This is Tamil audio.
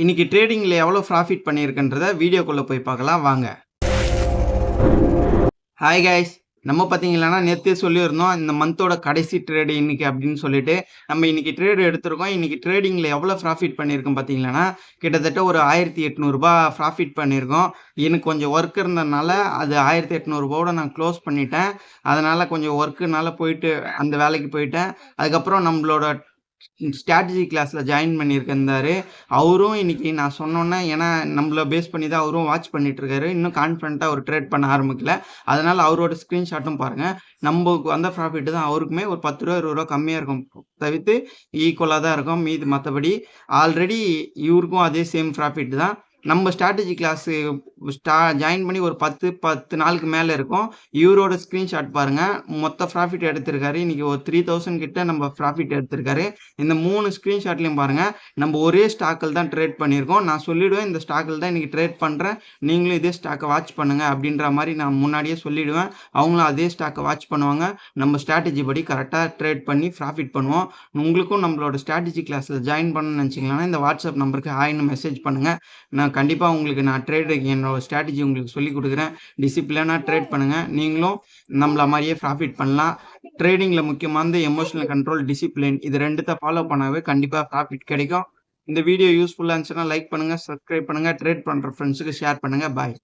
இன்னைக்கு ட்ரேடிங்கில் எவ்வளோ ப்ராஃபிட் பண்ணியிருக்கன்றத வீடியோக்குள்ளே போய் பார்க்கலாம் வாங்க. ஹாய் கைஸ் நம்ம பார்த்தீங்கன்னா நேற்றே சொல்லியிருந்தோம் இந்த மந்தோட கடைசி ட்ரேடு இன்னைக்கு அப்படின்னு சொல்லிட்டு நம்ம இன்னைக்கு ட்ரேடு எடுத்திருக்கோம். இன்னைக்கு ட்ரேடிங்கில் எவ்வளோ ப்ராஃபிட் பண்ணியிருக்கோம் பார்த்தீங்கன்னா கிட்டத்தட்ட ஒரு ஆயிரத்தி எட்நூறுபா ப்ராஃபிட் பண்ணியிருக்கோம். எனக்கு கொஞ்சம் ஒர்க் இருந்ததுனால அது ஆயிரத்தி எட்நூறுபாவோட நான் க்ளோஸ் பண்ணிட்டேன். அதனால் கொஞ்சம் ஒர்க்குனால போயிட்டு அந்த வேலைக்கு போயிட்டேன். அதுக்கப்புறம் நம்மளோட ஸ்ட்ராட்டஜி கிளாஸில் ஜாயின் பண்ணியிருக்கிருந்தாரு அவரும் இன்னைக்கு நான் சொன்னோன்னே ஏன்னா நம்மள பேஸ் பண்ணி தான் அவரும் வாட்ச் பண்ணிட்டு இன்னும் கான்ஃபிடண்ட்டாக அவர் ட்ரேட் பண்ண ஆரம்பிக்கல. அதனால் அவரோட ஸ்க்ரீன்ஷாட்டும் பாருங்கள் நம்மளுக்கு வந்த ப்ராஃபிட் தான் அவருக்குமே ஒரு பத்து ரூபா இருபது ரூபா கம்மியாக இருக்கும். தவிர்த்து ஈக்குவலாக தான் இருக்கும் மீது மற்றபடி ஆல்ரெடி இவருக்கும் அதே சேம் ப்ராஃபிட் தான். நம்ம ஸ்ட்ராட்டஜி கிளாஸு ஸ்டா ஜாயின் பண்ணி ஒரு பத்து பத்து நாளுக்கு மேலே இருக்கும். இவரோட ஸ்க்ரீன்ஷாட் பாருங்கள் மொத்த ப்ராஃபிட் எடுத்திருக்காரு. இன்றைக்கி ஒரு த்ரீ தௌசண்ட் கிட்ட நம்ம ப்ராஃபிட் எடுத்திருக்காரு. இந்த மூணு ஸ்க்ரீன்ஷாட்லையும் பாருங்கள் நம்ம ஒரே ஸ்டாக்கில் தான் ட்ரேட் பண்ணியிருக்கோம். நான் சொல்லிவிடுவேன் இந்த ஸ்டாக்கில் தான் இன்றைக்கி ட்ரேட் பண்ணுறேன் நீங்களும் இதே ஸ்டாக்கை வாட்ச் பண்ணுங்கள் அப்படின்ற மாதிரி நான் முன்னாடியே சொல்லிவிடுவேன் அவங்களும் அதே ஸ்டாக்கை வாட்ச் பண்ணுவாங்க. நம்ம ஸ்ட்ராட்டஜி படி கரெக்டாக ட்ரேட் பண்ணி ப்ராஃபிட் பண்ணுவோம். உங்களுக்கும் நம்மளோட ஸ்ட்ராட்டஜி கிளாஸில் ஜாயின் பண்ணணும்னு நினச்சிங்கன்னா இந்த வாட்ஸ்அப் நம்பருக்கு ஹாய்னு மெசேஜ் பண்ணுங்கள் நான் கண்டிப்பாக உங்களுக்கு நான் ட்ரேடு என்னோட ஸ்ட்ராட்டஜி உங்களுக்கு சொல்லி கொடுக்குறேன். டிசிப்ளினாக ட்ரேட் பண்ணுங்கள் நீங்களும் நம்மள மாதிரியே ப்ராஃபிட் பண்ணலாம். ட்ரேடிங்கில் முக்கியமானது எமோஷனல் கண்ட்ரோல் டிசிப்ளின் இது ரெண்டுத்தை ஃபாலோ பண்ணாவே கண்டிப்பாக ப்ராஃபிட் கிடைக்கும். இந்த வீடியோ யூஸ்ஃபுல்லாக இருந்துச்சுன்னா லைக் பண்ணுங்கள் சப்ஸ்கிரைப் பண்ணுங்கள் ட்ரேட் பண்ணுற ஃப்ரெண்ட்ஸுக்கு ஷேர் பண்ணுங்கள் பாய்